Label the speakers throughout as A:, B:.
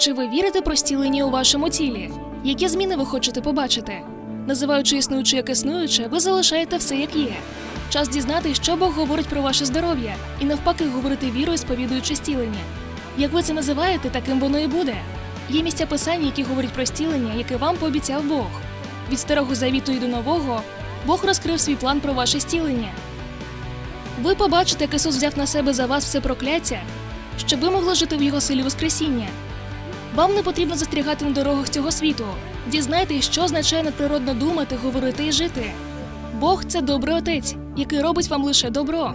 A: Чи ви вірите про зцілення у вашому тілі? Які зміни ви хочете побачити? Називаючи існуюче як існуюче, ви залишаєте все як є. Час дізнатись, що Бог говорить про ваше здоров'я, і навпаки говорити вірою, сповідуючи зцілення. Як ви це називаєте, таким воно і буде. Є місця писання, які говорять про зцілення, яке вам пообіцяв Бог. Від старого завіту і до нового Бог розкрив свій план про ваше зцілення. Ви побачите, як Ісус взяв на себе за вас все прокляття, щоб ви могли жити в Його силі Воскресіння. Вам не потрібно застрягати на дорогах цього світу. Дізнайтесь, що означає надприродно думати, говорити і жити. Бог це добрий отець, який робить вам лише добро.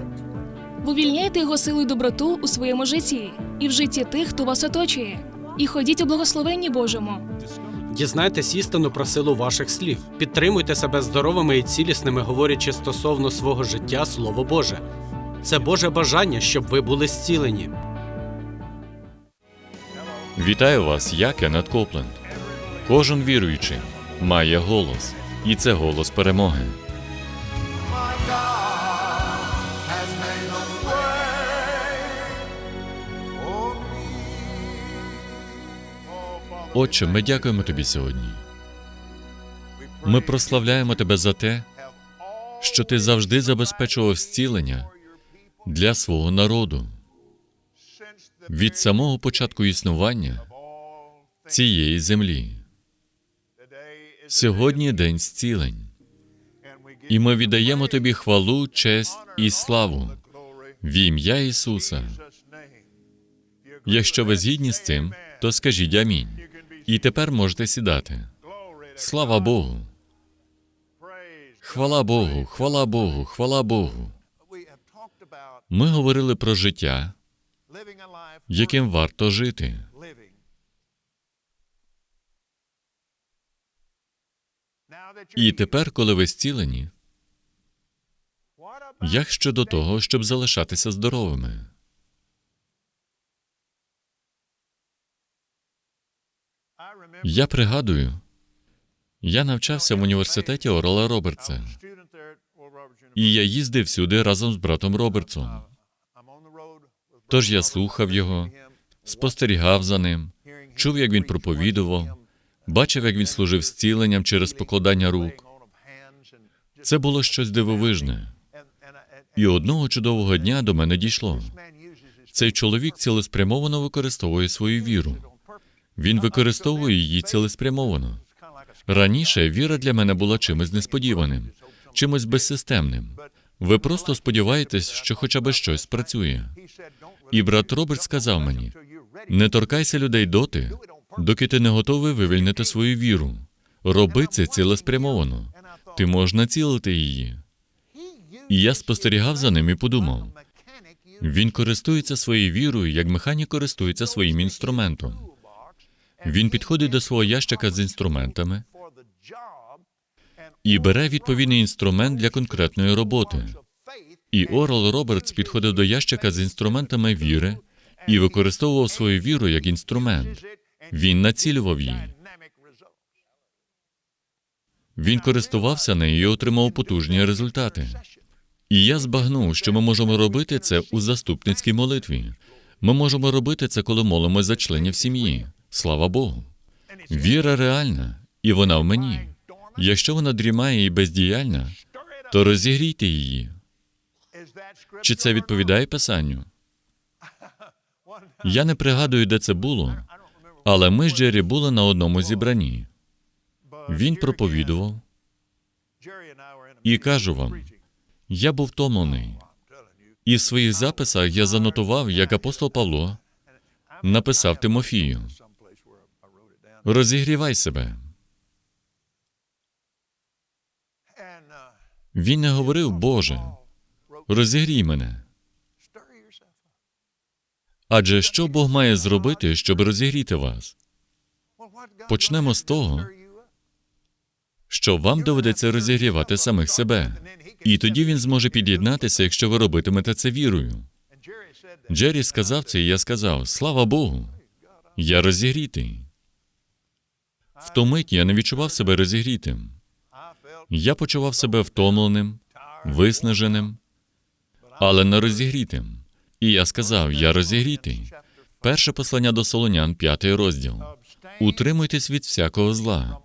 A: Вивільняйте його силу і доброту у своєму житті і в житті тих, хто вас оточує. І ходіть у благословенні Божому.
B: Дізнайтесь істину про силу ваших слів. Підтримуйте себе здоровими і цілісними, говорячи стосовно свого життя Слово Боже. Це Боже бажання, щоб ви були зцілені.
C: Вітаю вас, я Кеннет Копленд. Кожен віруючий має голос, і це голос перемоги. Отче, ми дякуємо тобі сьогодні. Ми прославляємо тебе за те, що ти завжди забезпечував зцілення для свого народу від самого початку існування цієї землі. Сьогодні день зцілень, і ми віддаємо тобі хвалу, честь і славу в ім'я Ісуса. Якщо ви згідні з цим, то скажіть амінь. І тепер можете сідати. Слава Богу! Хвала Богу, хвала Богу, хвала Богу. Ми говорили про життя, яким варто жити. І тепер, коли ви зцілені, як щодо того, щоб залишатися здоровими? Я пригадую, я навчався в університеті Орла Робертса, і я їздив сюди разом з братом Робертсом. Тож я слухав його, спостерігав за ним, чув, як він проповідував, бачив, як він служив зціленням через покладання рук. Це було щось дивовижне. І одного чудового дня до мене дійшло. Цей чоловік цілеспрямовано використовує свою віру. Він використовує її цілеспрямовано. Раніше віра для мене була чимось несподіваним, чимось безсистемним. Ви просто сподіваєтесь, що хоча б щось спрацює. І брат Роберт сказав мені: не торкайся людей доти, доки ти не готовий вивільнити свою віру. Роби це цілеспрямовано. Ти можеш націлити її. І я спостерігав за ним і подумав: він користується своєю вірою, як механік користується своїм інструментом. Він підходить до свого ящика з інструментами і бере відповідний інструмент для конкретної роботи. І Орел Робертс підходив до ящика з інструментами віри і використовував свою віру як інструмент. Він націлював її. Він користувався нею і отримав потужні результати. І я збагнув, що ми можемо робити це у заступницькій молитві. Ми можемо робити це, коли молимось за членів сім'ї. Слава Богу. Віра реальна, і вона в мені. Якщо вона дрімає і бездіяльна, то розігрійте її. Чи це відповідає писанню? Я не пригадую, де це було, але ми з Джері були на одному зібранні. Він проповідував, і кажу вам, я був втомлений. І в своїх записах я занотував, як апостол Павло написав Тимофію: розігрівай себе. Він не говорив, Боже, розігрій мене. Адже що Бог має зробити, щоб розігріти вас? Почнемо з того, що вам доведеться розігрівати самих себе. І тоді він зможе під'єднатися, якщо ви робитимете це вірою. Джері сказав це, і я сказав: Слава Богу, я розігрітий. В ту мить я не відчував себе розігрітим. Я почував себе втомленим, виснаженим, але не розігрітим. І я сказав: Я розігрітий. Перше послання до Солонян, п'ятий розділ. Утримуйтесь від всякого зла,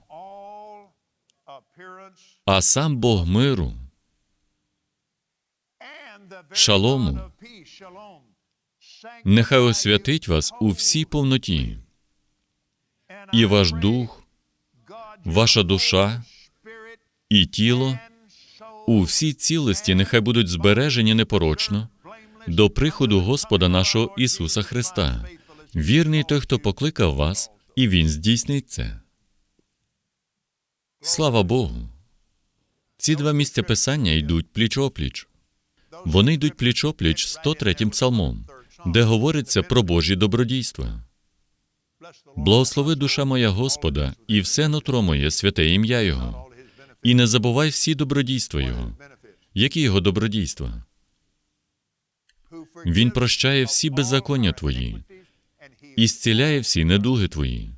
C: а сам Бог миру
D: Шалому.
C: нехай освятить вас у всій повноті, і ваш дух, ваша душа і тіло у всій цілості нехай будуть збережені непорочно до приходу Господа нашого Ісуса Христа. Вірний той, хто покликав вас, і Він здійснить це. Слава Богу. Ці два місця писання йдуть пліч-опліч. Вони йдуть пліч-опліч 103-м псалмом, де говориться про Божі добродійства. Благослови душа моя Господа, і все нутро моє святе ім'я Його. І не забувай всі добродійства Його. Які його добродійства? Він прощає всі беззаконня твої і зціляє всі недуги твої.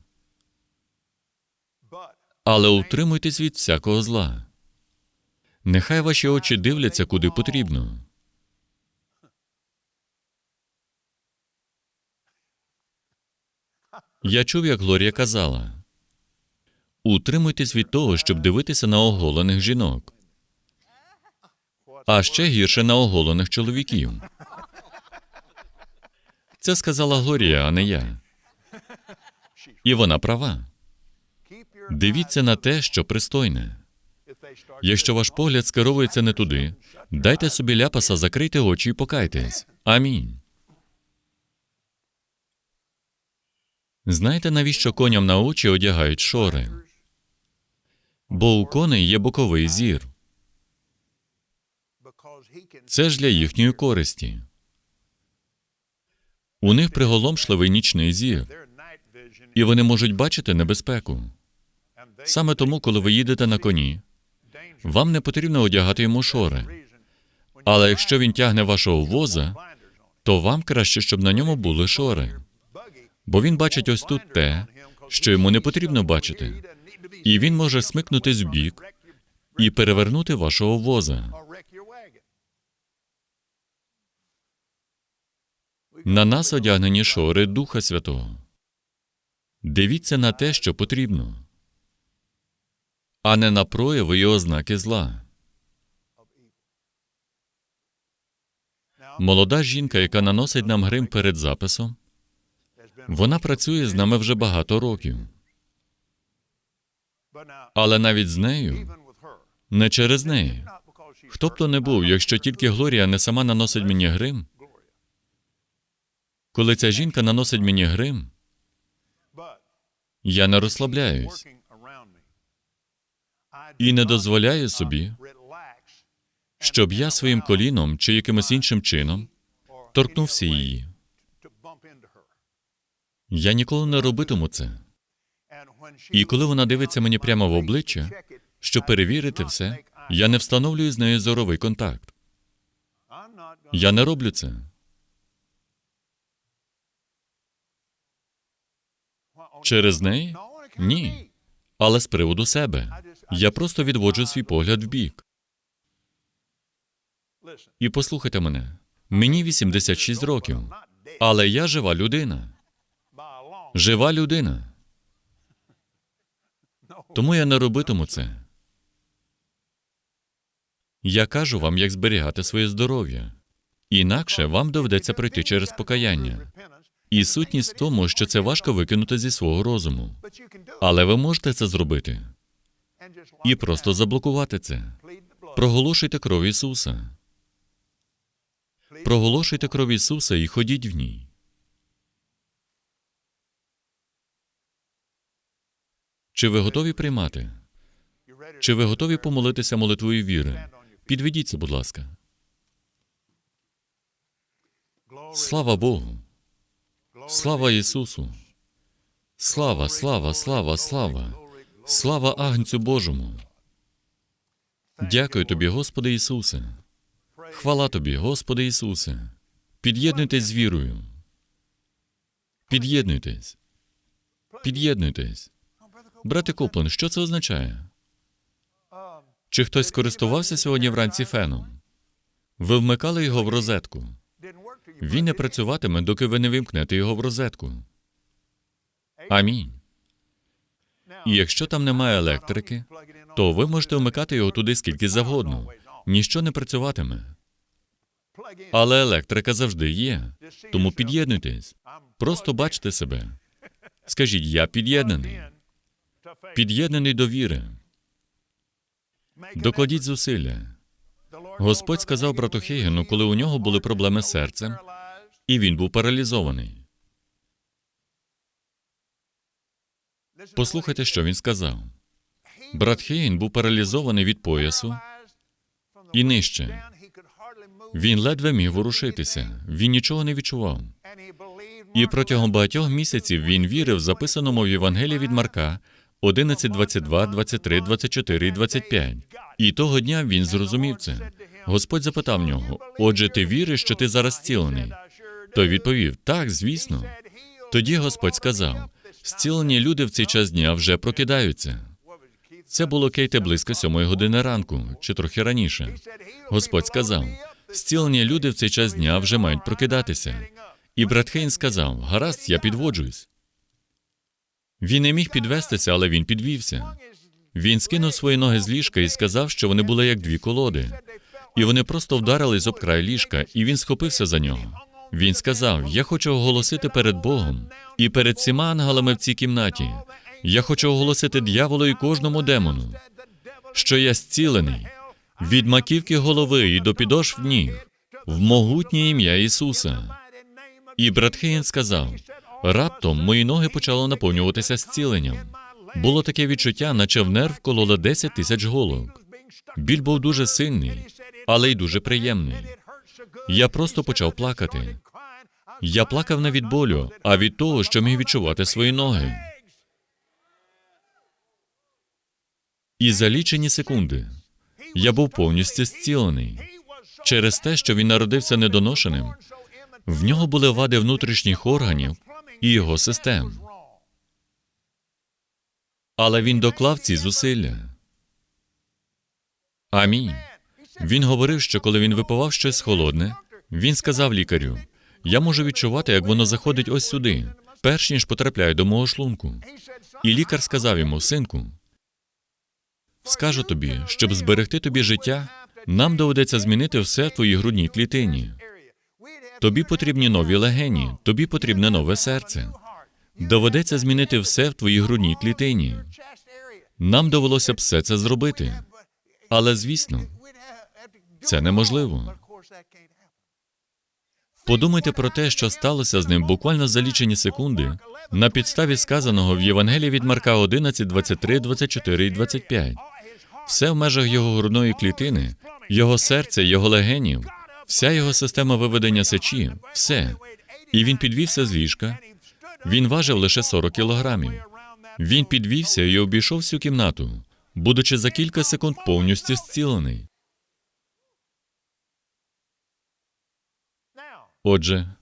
C: Але утримуйтесь від всякого зла. Нехай ваші очі дивляться куди потрібно. Я чув, як Глорія казала: утримуйтесь від того, щоб дивитися на оголених жінок, а ще гірше на оголених чоловіків. Це сказала Глорія, а не я. І вона права. Дивіться на те, що пристойне. Якщо ваш погляд скеровується не туди, дайте собі ляпаса, закрийте очі і покайтесь. Амінь. Знаєте, навіщо коням на очі одягають шори? Бо у коней є боковий зір. Це ж для їхньої користі. У них приголомшливий нічний зір, і вони можуть бачити небезпеку. Саме тому, коли ви їдете на коні, вам не потрібно одягати йому шори. Але якщо він тягне вашого воза, то вам краще, щоб на ньому були шори. Бо він бачить ось тут те, що йому не потрібно бачити, і він може смикнутись в бік і перевернути вашого воза. На нас одягнені шори Духа Святого. Дивіться на те, що потрібно, а не на прояви і ознаки зла. Молода жінка, яка наносить нам грим перед записом, вона працює з нами вже багато років. Але навіть з нею, не через неї. Хто б то не був, якщо тільки Глорія не сама наносить мені грим, коли ця жінка наносить мені грим, я не розслабляюсь і не дозволяю собі, щоб я своїм коліном чи якимось іншим чином торкнувся її. Я ніколи не робитиму це. І коли вона дивиться мені прямо в обличчя, щоб перевірити все, я не встановлюю з нею зоровий контакт. Я не роблю це. Через неї? Ні. Але з приводу себе. Я просто відводжу свій погляд в бік. І послухайте мене. Мені 86 років, але я жива людина. Жива людина. Тому я не робитиму це. Я кажу вам, як зберігати своє здоров'я. Інакше вам доведеться пройти через покаяння. І сутність в тому, що це важко викинути зі свого розуму. Але ви можете це зробити і просто заблокувати це. Проголошуйте кров Ісуса. Проголошуйте кров Ісуса і ходіть в ній. Чи ви готові приймати? Чи ви готові помолитися молитвою віри? Підведіться, будь ласка. Слава Богу. Слава Ісусу. Слава, слава, слава, слава. Слава Агнцю Божому. Дякую тобі, Господи Ісусе. Хвала тобі, Господи Ісусе. Під'єднуйтесь з вірою. Під'єднуйтесь. Під'єднуйтесь. Брате Коплен, що це означає? Чи хтось користувався сьогодні вранці феном? Ви вмикали його в розетку. Він не працюватиме, доки ви не вимкнете його в розетку. Амінь. І якщо там немає електрики, то ви можете вмикати його туди скільки завгодно. Ніщо не працюватиме. Але електрика завжди є. Тому під'єднуйтесь. Просто бачте себе. Скажіть, я під'єднаний. Під'єднаний до віри. Докладіть зусилля. Господь сказав брату Хейгену, коли у нього були проблеми з серцем, і він був паралізований. Послухайте, що він сказав. Брат Хейген був паралізований від поясу і нижче. Він ледве міг ворушитися, він нічого не відчував. І протягом багатьох місяців він вірив записаному в Євангелії від Марка 11, 22, 23, 24 і 25. І того дня він зрозумів це. Господь запитав нього: Отже, ти віриш, що ти зараз зцілений? Той відповів: Так, звісно. Тоді Господь сказав: зцілені люди в цей час дня вже прокидаються. Це було Кейте близько сьомої години ранку, чи трохи раніше. Господь сказав: зцілені люди в цей час дня вже мають прокидатися. І брат Хейн сказав: Гаразд, я підводжуюсь. Він не міг підвестися, але він підвівся. Він скинув свої ноги з ліжка і сказав, що вони були як дві колоди. І вони просто вдарились об край ліжка, і він схопився за нього. Він сказав: Я хочу оголосити перед Богом і перед всіма ангелами в цій кімнаті. Я хочу оголосити дьяволу і кожному демону, що я зцілений від маківки голови і до підошв ніг в могутнє ім'я Ісуса. І брат Хейн сказав: раптом мої ноги почали наповнюватися зціленням. Було таке відчуття, наче в нерв колола 10 тисяч голок. Біль був дуже сильний, але й дуже приємний. Я просто почав плакати. Я плакав не від болю, а від того, що міг відчувати свої ноги. І за лічені секунди я був повністю зцілений. Через те, що він народився недоношеним, в нього були вади внутрішніх органів і його систем. Але він доклав ці зусилля. Амінь. Він говорив, що коли він випивав щось холодне, він сказав лікарю: Я можу відчувати, як воно заходить ось сюди, перш ніж потрапляє до мого шлунку. І лікар сказав йому: Синку, скажу тобі, щоб зберегти тобі життя, нам доведеться змінити все в твоїй грудній клітині. Тобі потрібні нові легені, тобі потрібне нове серце. Доведеться змінити все в твоїй грудній клітині. Нам довелося б все це зробити. Але звісно, це неможливо. Подумайте про те, що сталося з ним буквально за лічені секунди на підставі сказаного в Євангелії від Марка 11, 23, 24 і 25. Все в межах його грудної клітини, його серця, його легенів, вся його система виведення сечі, все. І він підвівся з ліжка. Він важив лише 40 кілограмів. Він підвівся і обійшов всю кімнату, будучи за кілька секунд повністю зцілений. Отже,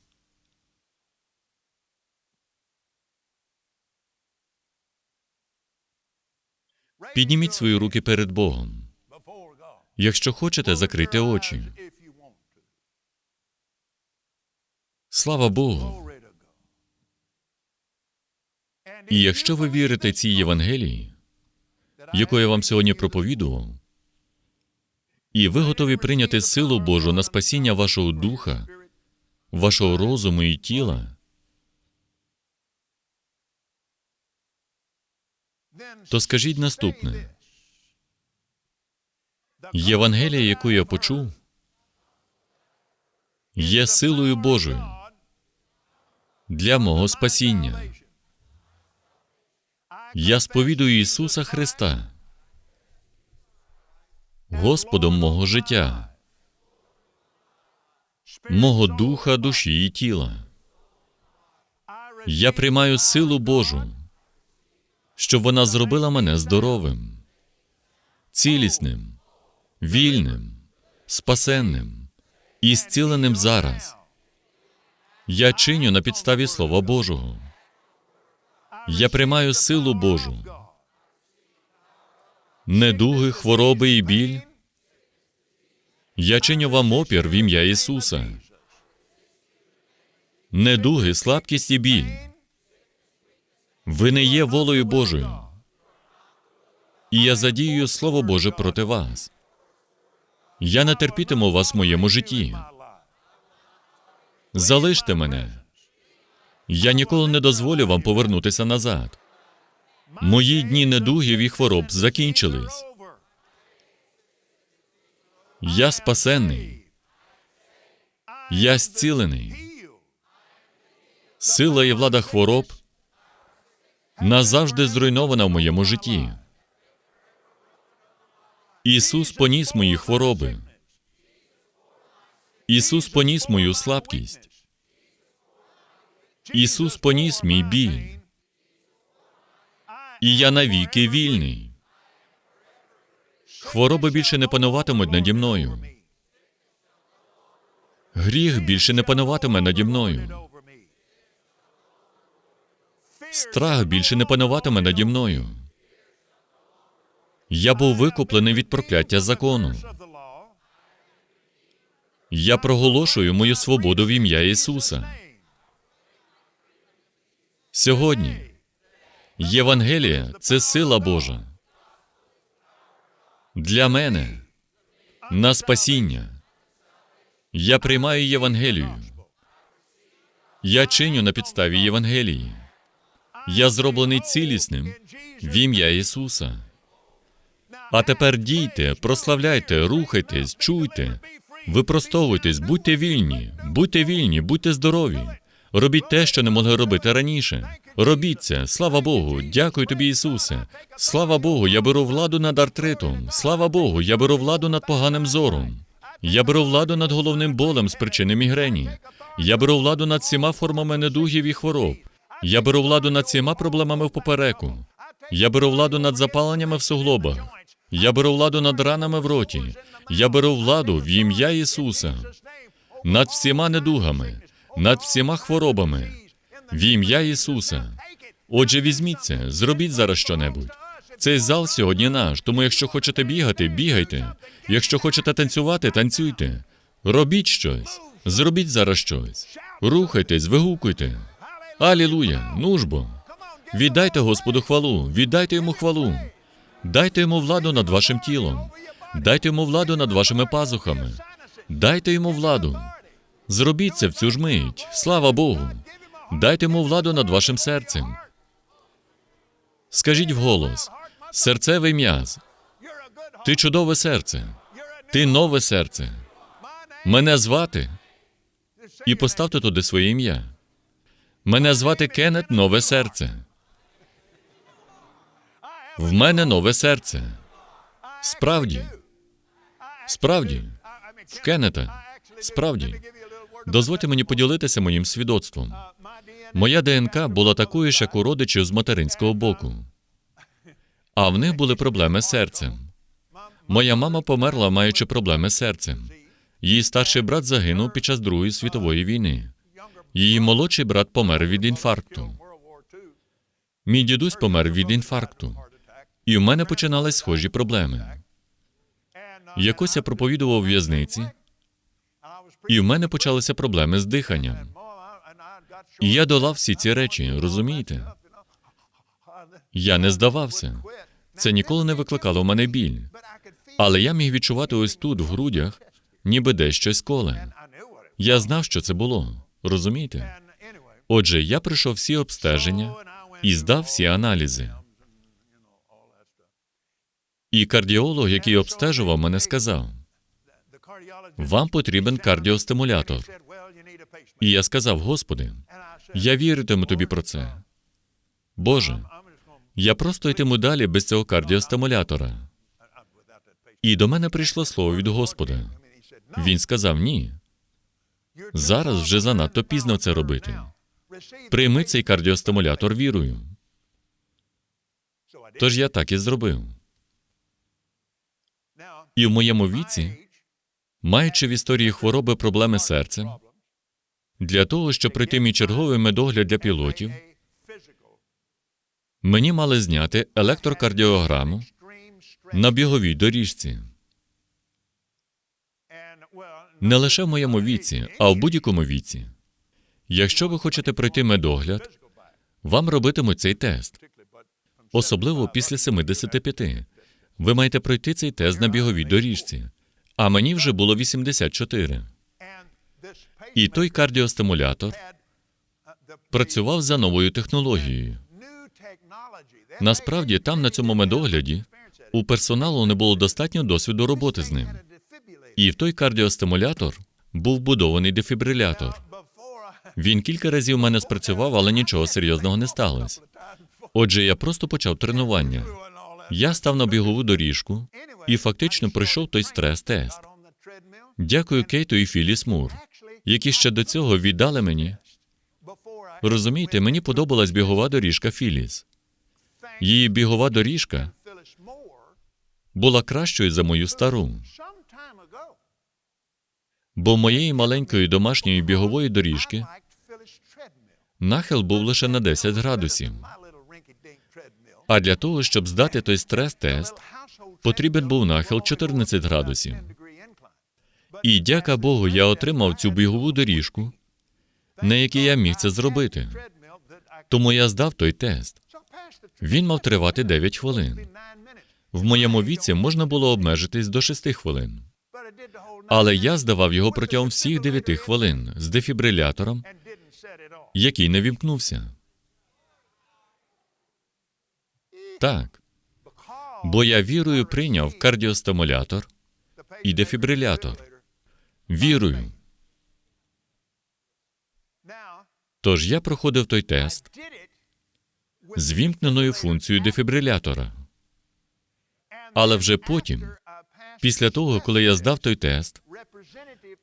C: підніміть свої руки перед Богом. Якщо хочете, закрийте очі. Слава Богу. І якщо ви вірите цій Євангелії, яку я вам сьогодні проповідував, і ви готові прийняти силу Божу на спасіння вашого духа, вашого розуму і тіла, то скажіть наступне: Євангелія, яку я почув, є силою Божою для мого спасіння. Я сповідую Ісуса Христа, Господом мого життя, мого духа, душі і тіла. Я приймаю силу Божу, щоб вона зробила мене здоровим, цілісним, вільним, спасенним і зціленим зараз. Я чиню на підставі Слова Божого. Я приймаю силу Божу. Недуги, хвороби і біль. Я чиню вам опір в ім'я Ісуса. недуги, слабкість і біль. Ви не є волею Божою. І я задію Слово Боже проти вас. Я не терпітиму вас в моєму житті. Залиште мене. Я ніколи не дозволю вам повернутися назад. Мої дні недугів і хвороб закінчились. Я спасенний. Я зцілений. Сила і влада хвороб назавжди зруйнована в моєму житті. Ісус поніс мої хвороби. Ісус поніс мою слабкість. Ісус поніс мій біль. І я навіки вільний. Хвороби більше не пануватимуть наді мною. Гріх більше не пануватиме наді мною. Страх більше не пануватиме наді мною. Я був викуплений від прокляття закону. Я проголошую мою свободу в ім'я Ісуса. Сьогодні Євангелія це сила Божа. Для мене на спасіння. Я приймаю Євангелію. Я чиню на підставі Євангелії. Я зроблений цілісним в ім'я Ісуса. А тепер дійте, прославляйте, рухайтесь, чуйте, випростовуйтесь, будьте вільні, будьте вільні, будьте здорові. Робіть те, що не могли робити раніше. Робіть це, слава Богу, дякую тобі, Ісусе. Слава Богу, я беру владу над артритом. Слава Богу, я беру владу над поганим зором. Я беру владу над головним болем з причини мігрені. Я беру владу над всіма формами недугів і хвороб. Я беру владу над всіма проблемами в попереку. Я беру владу над запаленнями в суглобах. Я беру владу над ранами в роті. Я беру владу в ім'я Ісуса над всіма недугами, над всіма хворобами, в ім'я Ісуса. Отже, візьміться, зробіть зараз щонебудь. Цей зал сьогодні наш, тому якщо хочете бігати, бігайте. Якщо хочете танцювати, танцюйте. Робіть щось. Зробіть зараз щось. Рухайтесь, вигукуйте. Алілуя! Ну ж бо. Віддайте Господу хвалу, віддайте йому хвалу. Дайте йому владу над вашим тілом. Дайте йому владу над вашими пазухами. Дайте йому владу. Зробіть це в цю ж мить. Слава Богу. Дайте йому владу над вашим серцем. Скажіть вголос: серцевий м'яз. Ти чудове серце. Ти нове серце. Мене звати. І поставте туди своє ім'я. Мене звати Кеннет Нове серце. В мене нове серце. Справді. Справді. В Кеннета. Справді. Дозвольте мені поділитися моїм свідоцтвом. Моя ДНК була такою ж, як у родичів з материнського боку. А в них були проблеми з серцем. Моя мама померла, маючи проблеми з серцем. Її старший брат загинув під час Другої світової війни. Її молодший брат помер від інфаркту. Мій дідусь помер від інфаркту. І в мене починались схожі проблеми. Якось я проповідував у в'язниці, і в мене почалися проблеми з диханням. І я долав всі ці речі, розумієте? Я не здавався. Це ніколи не викликало в мене біль. Але я міг відчувати ось тут, в грудях, ніби десь щось коле. Я знав, що це було. Розумієте? Отже, я пройшов всі обстеження і здав всі аналізи. І кардіолог, який обстежував мене, сказав: вам потрібен кардіостимулятор. І я сказав: Господи, я віритиму тобі про це. Боже, я просто йтиму далі без цього кардіостимулятора. І до мене прийшло слово від Господа. Він сказав: ні. Зараз вже занадто пізно це робити. Прийми цей кардіостимулятор вірою. Тож я так і зробив. І в моєму віці, маючи в історії хвороби проблеми серцем, для того, щоб пройти мій черговий медогляд для пілотів, мені мали зняти електрокардіограму на біговій доріжці. Не лише в моєму віці, а в будь-якому віці. Якщо ви хочете пройти медогляд, вам робитимуть цей тест, особливо після 75. Ви маєте пройти цей тест на біговій доріжці. А мені вже було 84. І той кардіостимулятор працював за новою технологією. Насправді, там, на цьому медогляді, у персоналу не було достатньо досвіду роботи з ним. І в той кардіостимулятор був вбудований дефібрилятор. Він кілька разів мене спрацював, але нічого серйозного не сталося. Отже, я просто почав тренування. Я став на бігову доріжку і фактично пройшов той стрес-тест. Дякую Кейту і Філіс Мур, які ще до цього віддали мені. Розумієте, мені подобалась бігова доріжка Філіс. Її бігова доріжка була кращою за мою стару. Бо моєї маленької домашньої бігової доріжки нахил був лише на 10 градусів. А для того, щоб здати той стрес-тест, потрібен був нахил 14 градусів. І дяка Богу, я отримав цю бігову доріжку, на якій я міг це зробити. Тому я здав той тест. Він мав тривати 9 хвилин. В моєму віці можна було обмежитись до 6 хвилин. Але я здавав його протягом всіх 9 хвилин з дефібрилятором, який не вімкнувся. Так. Бо я вірою прийняв кардіостимулятор і дефібрилятор. Вірою. Тож я проходив той тест з вімкненою функцією дефібрилятора. Але вже потім, після того, коли я здав той тест,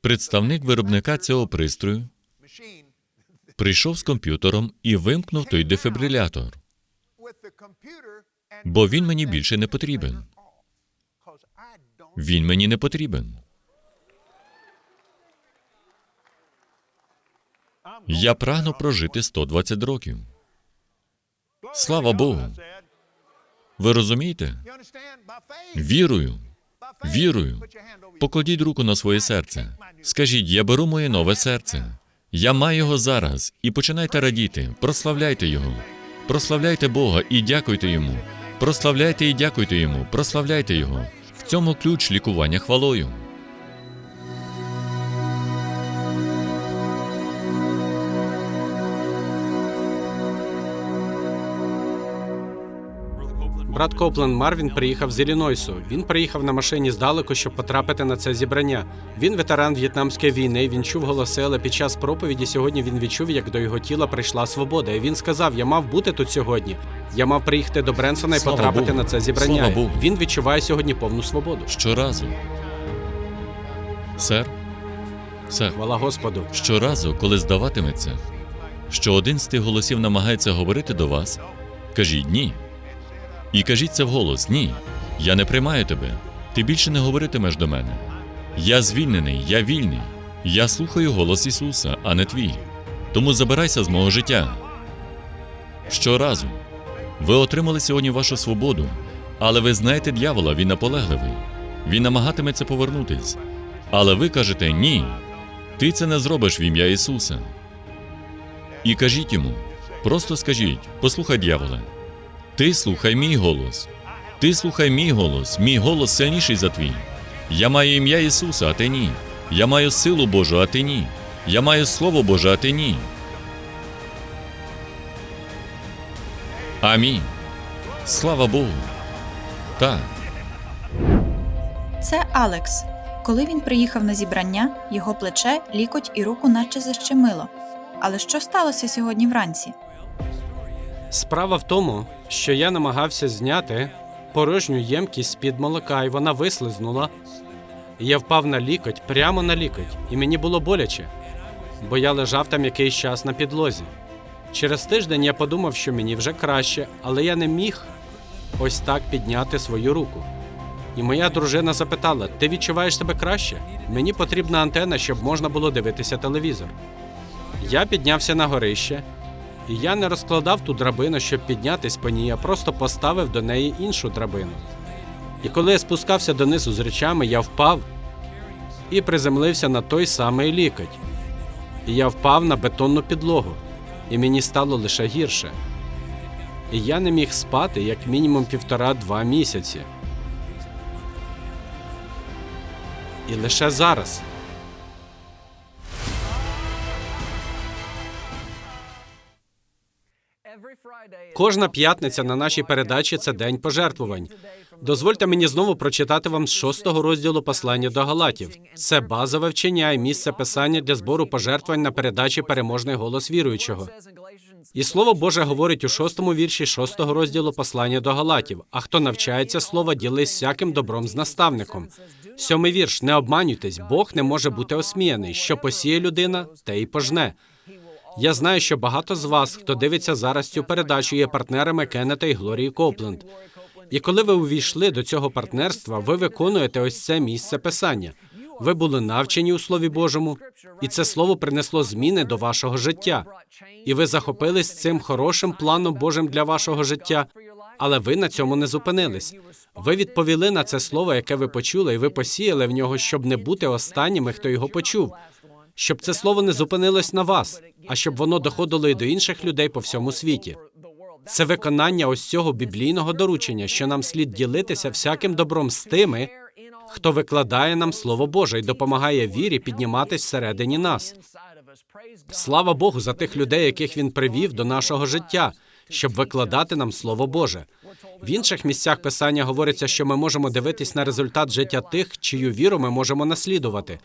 C: представник виробника цього пристрою прийшов з комп'ютером і вимкнув той дефібрилятор, бо він мені більше не потрібен. Він мені не потрібен. Я прагну прожити 120 років. Слава Богу. Ви розумієте? Вірую, вірую. Покладіть руку на своє серце. Скажіть, я беру моє нове серце. Я маю його зараз. І починайте радіти. Прославляйте його. Прославляйте Бога і дякуйте йому. Прославляйте і дякуйте йому. Прославляйте його. В цьому ключ лікування хвалою.
B: Брат Копленд Марвін приїхав з Іллінойсу. Він приїхав на машині здалеку, щоб потрапити на це зібрання. Він ветеран В'єтнамської війни. Він чув голоси, але під час проповіді сьогодні він відчув, як до його тіла прийшла свобода. І він сказав: Я мав бути тут сьогодні. Я мав приїхати до Бренсона і
C: Слава
B: потрапити
C: Богу.
B: на це зібрання.
C: Слава Богу.
B: Він відчуває сьогодні повну свободу.
C: Щоразу. Сер, сер,
B: Хвала Господу.
C: щоразу, коли здаватиметься, що один з тих голосів намагається говорити до вас, кажіть ні. І кажіть це вголос ні. Я не приймаю тебе. Ти більше не говоритимеш до мене. Я звільнений, я вільний. Я слухаю голос Ісуса, а не твій. Тому забирайся з мого життя. Щоразу. Ви отримали сьогодні вашу свободу, але ви знаєте дьявола, він наполегливий. Він намагатиметься повернутись. Але ви кажете ні. Ти це не зробиш в ім'я Ісуса. І кажіть йому, просто скажіть, послухай дьяволе, ти слухай мій голос. Ти слухай мій голос, мій голос сильніший за твій. Я маю ім'я Ісуса, а ти ні. Я маю силу Божу, а ти ні. Я маю Слово Боже, а ти ні. Амінь. Слава Богу. Так.
E: Це Алекс. Коли він приїхав на зібрання, його плече, лікоть і руку наче защемило. Але що сталося сьогодні вранці?
B: Справа в тому, що я намагався зняти порожню ємкість з-під молока, і вона вислизнула. Я впав на лікоть, прямо на лікоть, і мені було боляче, бо я лежав там якийсь час на підлозі. Через тиждень я подумав, що мені вже краще, але я не міг ось так підняти свою руку. І моя дружина запитала: Ти відчуваєш себе краще? Мені потрібна антена, щоб можна було дивитися телевізор. Я піднявся на горище, і я не розкладав ту драбину, щоб піднятись по ній, а просто поставив до неї іншу драбину. І коли я спускався донизу з речами, я впав і приземлився на той самий лікоть. і я впав на бетонну підлогу, і мені стало лише гірше. І я не міг спати як мінімум півтора-два місяці. І лише зараз. Кожна п'ятниця на нашій передачі це день пожертвувань. Дозвольте мені знову прочитати вам з шостого розділу послання до Галатів. Це базове вчення і місце писання для збору пожертвувань на передачі переможний голос віруючого. І слово Боже говорить у шостому вірші шостого розділу послання до Галатів. А хто навчається слова, ділись всяким добром з наставником. Сьомий вірш: не обманюйтесь, Бог не може бути осміяний. Що посіє людина, те й пожне. Я знаю, що багато з вас, хто дивиться зараз цю передачу, є партнерами Кеннета і Глорії Копленд. І коли ви увійшли до цього партнерства, ви виконуєте ось це місце писання. Ви були навчені у Слові Божому, і це слово принесло зміни до вашого життя. І ви захопились цим хорошим планом Божим для вашого життя, але ви на цьому не зупинились. Ви відповіли на це слово, яке ви почули, і ви посіяли в нього, щоб не бути останніми, хто його почув. Щоб це слово не зупинилось на вас, а щоб воно доходило і до інших людей по всьому світі. Це виконання ось цього біблійного доручення, що нам слід ділитися всяким добром з тими, хто викладає нам Слово Боже і допомагає вірі підніматись всередині нас. Слава Богу за тих людей, яких він привів до нашого життя, щоб викладати нам Слово Боже. В інших місцях писання говориться, що ми можемо дивитись на результат життя тих, чию віру ми можемо наслідувати.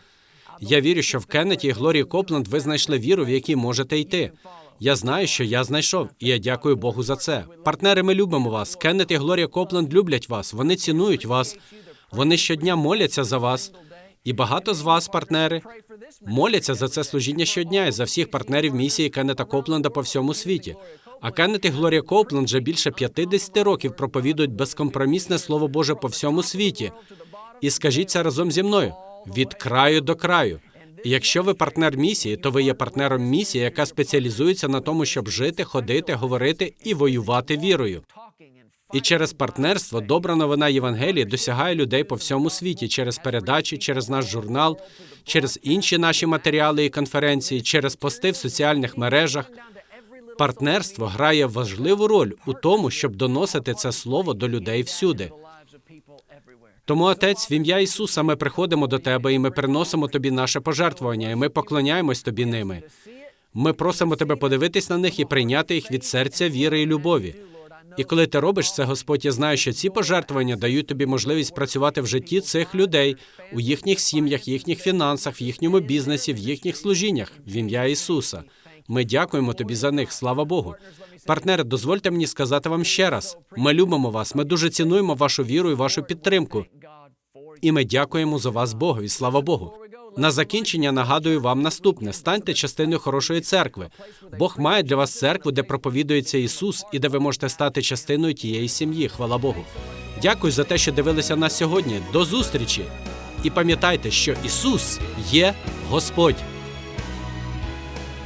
B: Я вірю, що в Кеннеті і Глорії Копленд ви знайшли віру, в якій можете йти. Я знаю, що я знайшов, і я дякую Богу за це. Партнери, ми любимо вас. Кеннет і Глорія Копленд люблять вас. Вони цінують вас. Вони щодня моляться за вас. І багато з вас, партнери, моляться за це служіння щодня і за всіх партнерів місії Кеннета Копленда по всьому світі. А Кеннет і Глорія Копленд вже більше 50 років проповідують безкомпромісне слово Боже по всьому світі. І скажіть це разом зі мною від краю до краю. І якщо ви партнер місії, то ви є партнером місії, яка спеціалізується на тому, щоб жити, ходити, говорити і воювати вірою. І через партнерство добра новина Євангелії досягає людей по всьому світі через передачі, через наш журнал, через інші наші матеріали і конференції, через пости в соціальних мережах. Партнерство грає важливу роль у тому, щоб доносити це слово до людей всюди. Тому, отець, в ім'я Ісуса, ми приходимо до тебе і ми приносимо тобі наше пожертвування, і ми поклоняємось тобі ними. Ми просимо тебе подивитись на них і прийняти їх від серця віри і любові. І коли ти робиш це, Господь, я знаю, що ці пожертвування дають тобі можливість працювати в житті цих людей у їхніх сім'ях, їхніх фінансах, в їхньому бізнесі, в їхніх служіннях в ім'я Ісуса. Ми дякуємо тобі за них, слава Богу. Партнери, дозвольте мені сказати вам ще раз: ми любимо вас, ми дуже цінуємо вашу віру і вашу підтримку. І ми дякуємо за вас Богові. Слава Богу. На закінчення нагадую вам наступне: станьте частиною хорошої церкви. Бог має для вас церкву, де проповідується Ісус, і де ви можете стати частиною тієї сім'ї. Хвала Богу. Дякую за те, що дивилися нас сьогодні. До зустрічі! І пам'ятайте, що Ісус є Господь.